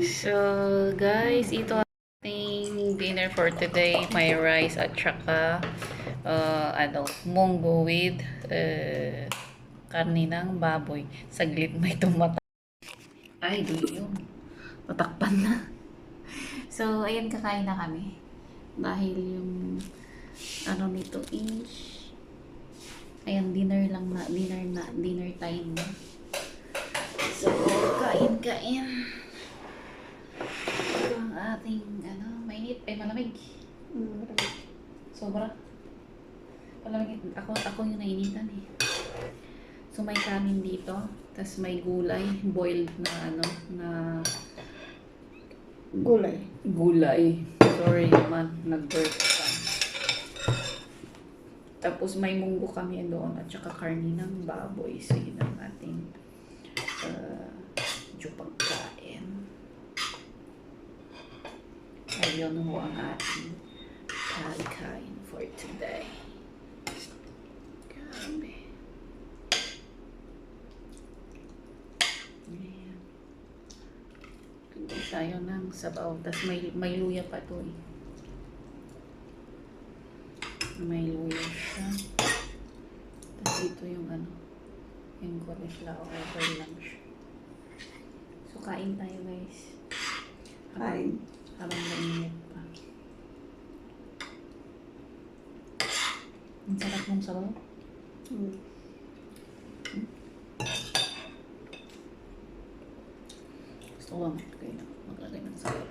So, guys, ito ating dinner for today. May rice at saka uh, ano, munggo with uh, karni ng baboy. Saglit may tumata. Ay, di yun. Tatakpan na. So, ayan, kakain na kami. Dahil yung ano nito is ayan, dinner lang na, dinner na, dinner time na. So, kain, kain. Ating, ano, mainit, ay malamig. Sobra. Malamig. Ako, ako yung nainitan eh. So, may kanin dito. Tapos may gulay, boiled na ano, na Gulay. gulay. Sorry naman, nag-birth ka. Tapos may munggo kami doon at saka karni ng baboy. So, yun ang ating uh, medyo pagkain. Ayun ho ang ating pagkain for today. Grabe. Ayan. Hindi tayo ng sabaw. Tapos may, may luya pa to eh. May luya siya. Tapos ito yung ano, yung cauliflower lang siya. So, kain tayo guys. Kain. Habang mainit pa. Ang sarap ng sabaw. Mm. Gusto ko maglagay ng, maglagay ng sabaw.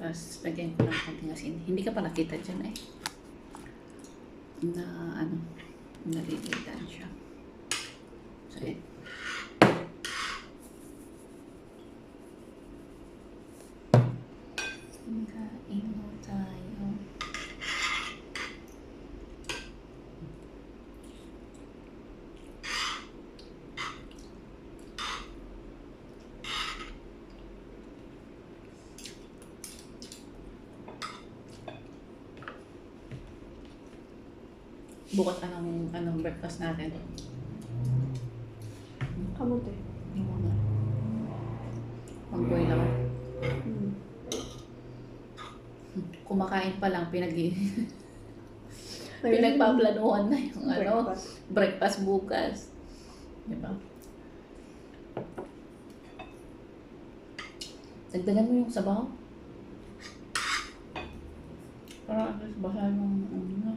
Tapos, lagyan ko ng konting asin. Hindi ka pa nakita dyan eh. Na, ano, nalilitan siya. So, eh. Kain mo tayo. Bukas anong, anong breakfast natin? Kamote. Muna. Mag-boil ako. Mm. Kumakain pa lang, pinag pinagpaplanuhan na yung ano, Breakfast. breakfast bukas. Di ba? Dagdagan mo yung sabaw. Para at least basa yung ano na.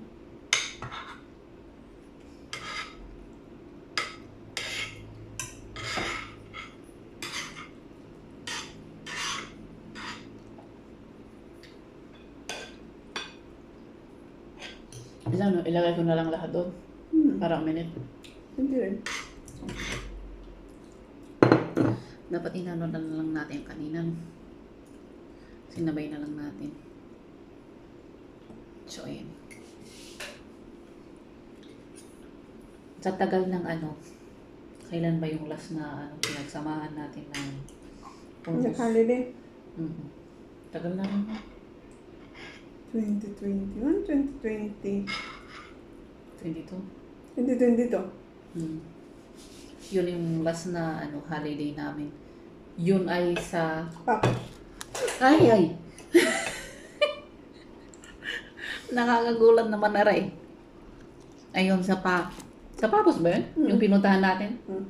Isa, no, ilagay ko na lang lahat doon. Mm. Parang minute. Hindi rin. Dapat inano na lang natin kanina. no? Sinabay na lang natin. So, ayan. Sa tagal ng ano, kailan ba yung last na ano, pinagsamahan natin ng Sa holiday. mm Tagal na rin. No? 2021, 2020. 22. 2022. Hmm. Yun yung last na ano, holiday namin. Yun ay sa... Papa. Ay, ay! Nakakagulat naman na rin. Ayun, sa pa... Sa Papos ba yun? Hmm. Yung pinuntahan natin. Mm.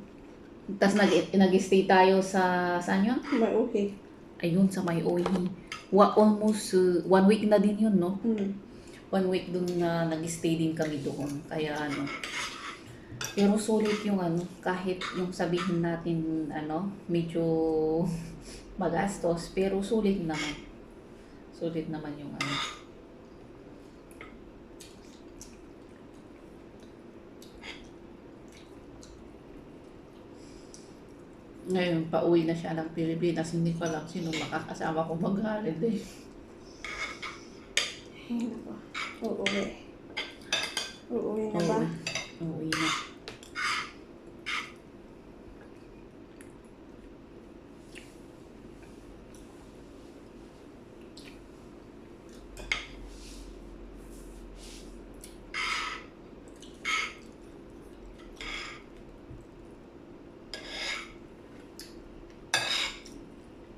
Tapos nag, nag-stay tayo sa... Saan yun? May okay. Ayun, sa May Ohi. Wa, almost uh, one week na din yun, no? Mm. One week dun na nag-stay din kami doon. Kaya ano, pero sulit yung ano, kahit yung sabihin natin ano, medyo magastos, pero sulit naman. Sulit naman yung ano. Ngayon, pauwi na siya ng Pilipinas. Hindi ko alam sino makakasama ko mag-holiday. Ay, nako. Uuwi. Uuwi na ba? Uuwi na.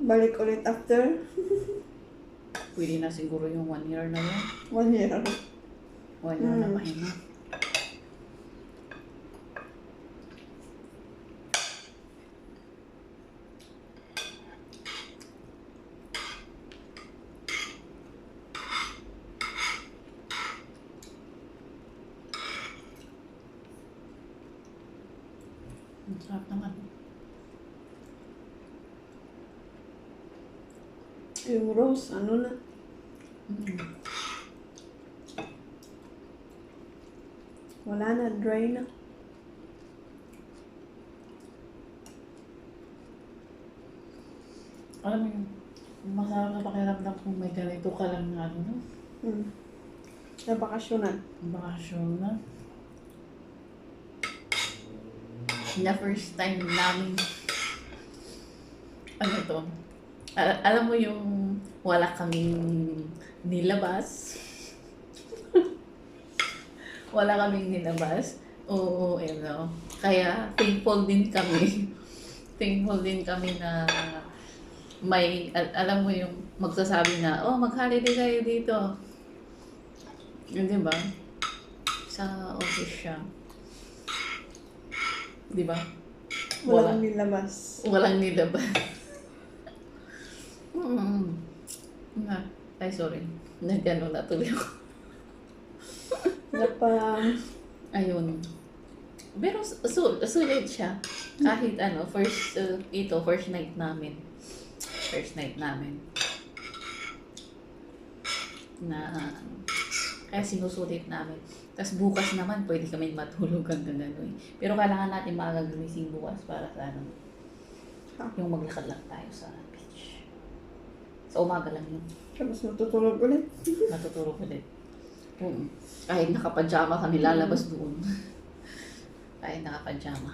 Balik ulit after Pwede na siguro yung one year na yun. one year. One year na Mm. pahinga. Ang sarap naman. Yung rose, ano na? Mm. Wala na, dry na. Alam mo yung masarap na pakiramdam kung may ganito ka lang na ano, no? Hmm. Na bakasyonan. bakasyon na. Na first time namin, ano to, al- alam mo yung wala kaming nilabas. wala kaming nilabas. Oo, ano. Kaya thankful din kami. thankful din kami na may, al- alam mo yung magsasabi na, oh, mag-holiday kayo dito. Yun, di ba? Sa office siya. Di ba? Walang nilabas. Walang nilabas. mm Na. Ay, sorry. Nagano na tuloy ako. Napa, Ayun. Pero su- sulit siya. Kahit ano, first, uh, ito, first night namin. First night namin. Na, kaya sinusulit namin. Tapos bukas naman, pwede kami matulog hanggang gano'n. Pero kailangan natin magagising bukas para sa ano, yung maglakad lang tayo sa beach. Sa umaga lang yun. Tapos matutulog ulit. Natutulog ulit. Mm. Kahit nakapajama kami lalabas doon. Kahit nakapajama.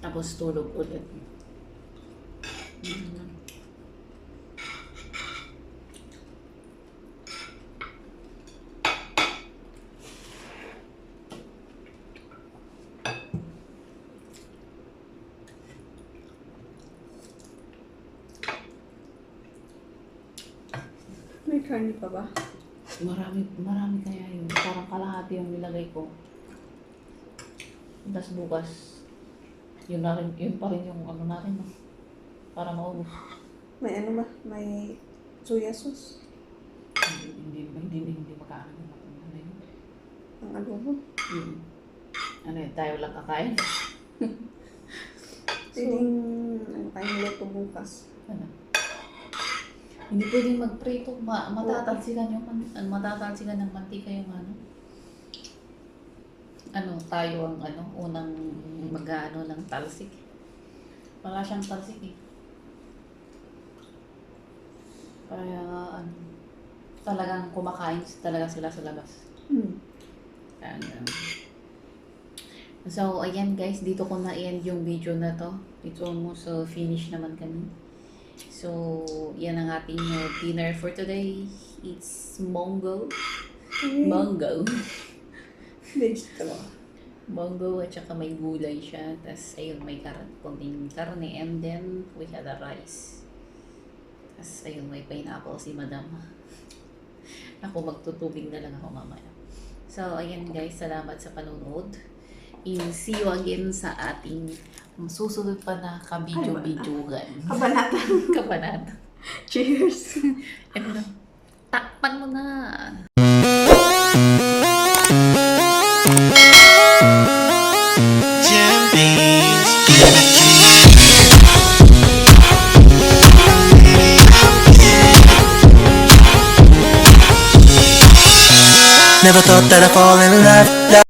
Tapos tulog ulit. Mm. May karni pa ba? Marami, marami kaya yun. Parang kalahati yung nilagay ko. Tapos bukas, yun, na rin, yun pa rin yung ano natin. No? Para maubos. May ano ba? May soya sauce? Hindi, hindi, hindi, hindi makaano yung ano yun. Ang adobo? Hmm. Ano yun, tayo lang kakain. Pwedeng, ano kayong luto bukas. Ano? Hindi pwedeng magprito. Ma matatalsikan yung man- ano, matatalsikan ng mantika yung ano. Ano, tayo ang ano, unang mag-ano ng talsik. Wala siyang talsik eh. Kaya ano, talagang kumakain talaga sila sa labas. Hmm. And, um, so, ayan guys, dito ko na-end yung video na to. It's almost uh, finish naman kami. So, yan ang ating uh, dinner for today. It's mongo. Mongo. Vegetable. Mongo at saka may gulay siya. Tapos, ayun, may kar konting karne. And then, we had a rice. Tapos, ayun, may pineapple si madam. Ako, magtutubig na lang ako mamaya. So, ayan guys, salamat sa panonood. And see you again sa ating susunod pa na ka-video-videogan. Kabanata. Kabanata. Cheers. Ano na? Takpan mo na! Never thought that I'd fall in love.